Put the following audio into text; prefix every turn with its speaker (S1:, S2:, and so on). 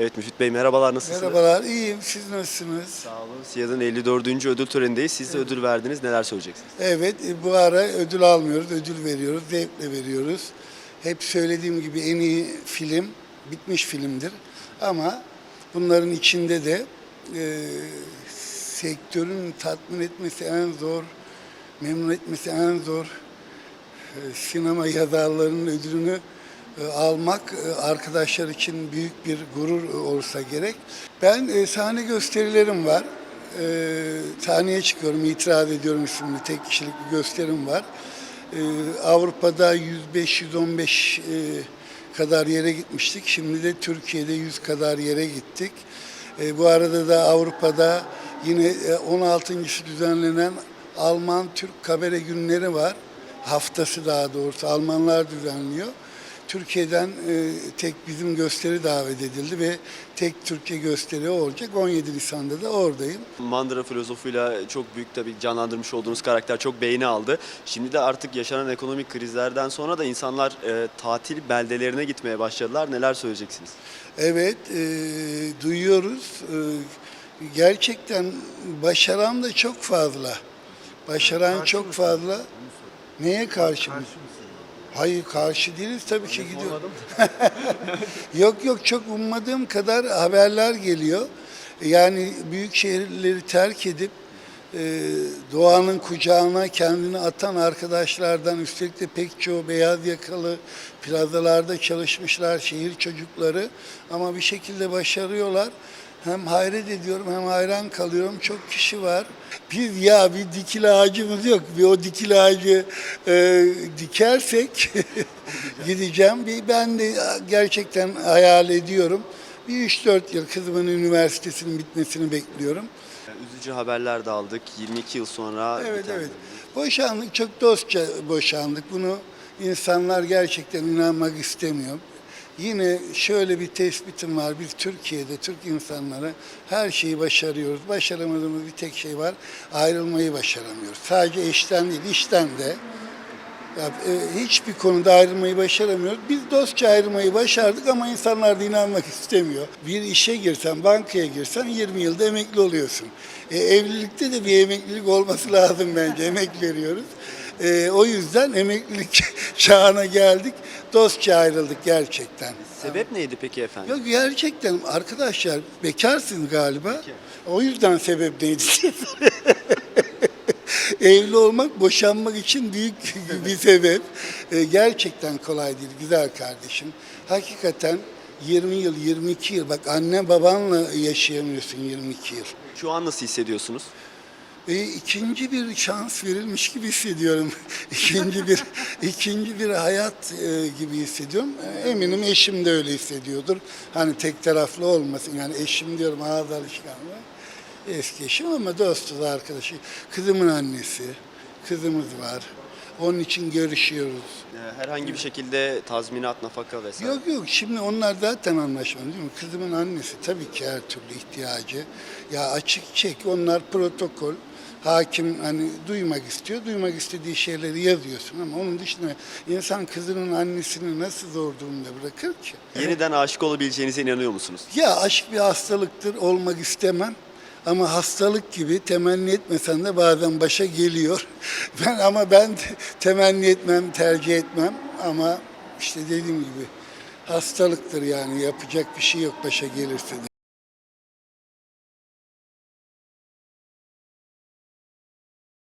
S1: Evet Müfit Bey merhabalar nasılsınız?
S2: Merhabalar, iyiyim. Siz nasılsınız?
S1: Sağ olun. SİAD'ın 54. ödül törenindeyiz. Siz de ödül verdiniz. Neler söyleyeceksiniz?
S2: Evet, e, bu ara ödül almıyoruz, ödül veriyoruz, zevkle veriyoruz. Hep söylediğim gibi en iyi film bitmiş filmdir. Ama bunların içinde de e, sektörün tatmin etmesi en zor, memnun etmesi en zor e, sinema yazarlarının ödülünü almak e, arkadaşlar için büyük bir gurur e, olsa gerek. Ben e, sahne gösterilerim var. E, sahneye çıkıyorum, itiraz ediyorum isimli tek kişilik bir gösterim var. E, Avrupa'da 105-115 e, kadar yere gitmiştik. Şimdi de Türkiye'de 100 kadar yere gittik. E, bu arada da Avrupa'da yine e, 16.sı düzenlenen Alman-Türk kabare günleri var. Haftası daha doğrusu Almanlar düzenliyor. Türkiye'den e, tek bizim gösteri davet edildi ve tek Türkiye gösteri olacak. 17 Nisan'da da oradayım.
S1: Mandıra filozofuyla çok büyük tabii canlandırmış olduğunuz karakter çok beğeni aldı. Şimdi de artık yaşanan ekonomik krizlerden sonra da insanlar e, tatil beldelerine gitmeye başladılar. Neler söyleyeceksiniz?
S2: Evet, e, duyuyoruz. E, gerçekten başaran da çok fazla. Başaran çok fazla. Neye karşı mı? Hayır karşı değiliz tabii ki gidiyor. yok yok çok ummadığım kadar haberler geliyor. Yani büyük şehirleri terk edip e, doğanın kucağına kendini atan arkadaşlardan üstelik de pek çoğu beyaz yakalı plazalarda çalışmışlar şehir çocukları ama bir şekilde başarıyorlar. Hem hayret ediyorum hem hayran kalıyorum. Çok kişi var. Biz ya bir dikil ağacımız yok. Bir o dikil ağacı e, dikersek gideceğim. Bir, ben de gerçekten hayal ediyorum. Bir 3-4 yıl kızımın üniversitesinin bitmesini bekliyorum.
S1: Üzücü haberler de aldık. 22 yıl sonra
S2: Evet
S1: biten-
S2: evet. Boşandık, çok dostça boşandık. Bunu insanlar gerçekten inanmak istemiyor. Yine şöyle bir tespitim var. Biz Türkiye'de, Türk insanları her şeyi başarıyoruz. Başaramadığımız bir tek şey var. Ayrılmayı başaramıyoruz. Sadece eşten değil, işten de. Ya, e, hiçbir konuda ayrılmayı başaramıyoruz. Biz dostça ayrılmayı başardık ama insanlar da inanmak istemiyor. Bir işe girsen, bankaya girsen 20 yılda emekli oluyorsun. E, evlilikte de bir emeklilik olması lazım bence. Emek veriyoruz. E, o yüzden emeklilik çağına geldik. Dostça ayrıldık gerçekten.
S1: Sebep neydi peki efendim?
S2: Yok gerçekten arkadaşlar bekarsın galiba. O yüzden sebep neydi? Evli olmak, boşanmak için büyük bir sebep. Ee, gerçekten kolay değil güzel kardeşim. Hakikaten 20 yıl, 22 yıl. Bak anne babanla yaşayamıyorsun 22 yıl.
S1: Şu an nasıl hissediyorsunuz?
S2: E, ikinci bir şans verilmiş gibi hissediyorum. ikinci bir ikinci bir hayat e, gibi hissediyorum. E, eminim eşim de öyle hissediyordur. Hani tek taraflı olmasın. Yani eşim diyorum ağız alışkanlığı. Eski eşim ama dostuz arkadaşı. Kızımın annesi. Kızımız var. Onun için görüşüyoruz.
S1: Ee, Herhangi bir şekilde tazminat, nafaka vesaire.
S2: Yok yok şimdi onlar zaten anlaşmalı değil mi? Kızımın annesi tabii ki her türlü ihtiyacı. Ya açık çek onlar protokol. Hakim hani duymak istiyor, duymak istediği şeyleri yazıyorsun ama onun dışında insan kızının annesini nasıl zor durumda bırakır ki?
S1: Yeniden aşık olabileceğinize inanıyor musunuz?
S2: Ya aşk bir hastalıktır, olmak istemem. Ama hastalık gibi temenni etmesen de bazen başa geliyor. Ben ama ben temenni etmem, tercih etmem ama işte dediğim gibi hastalıktır yani yapacak bir şey yok başa gelirse de.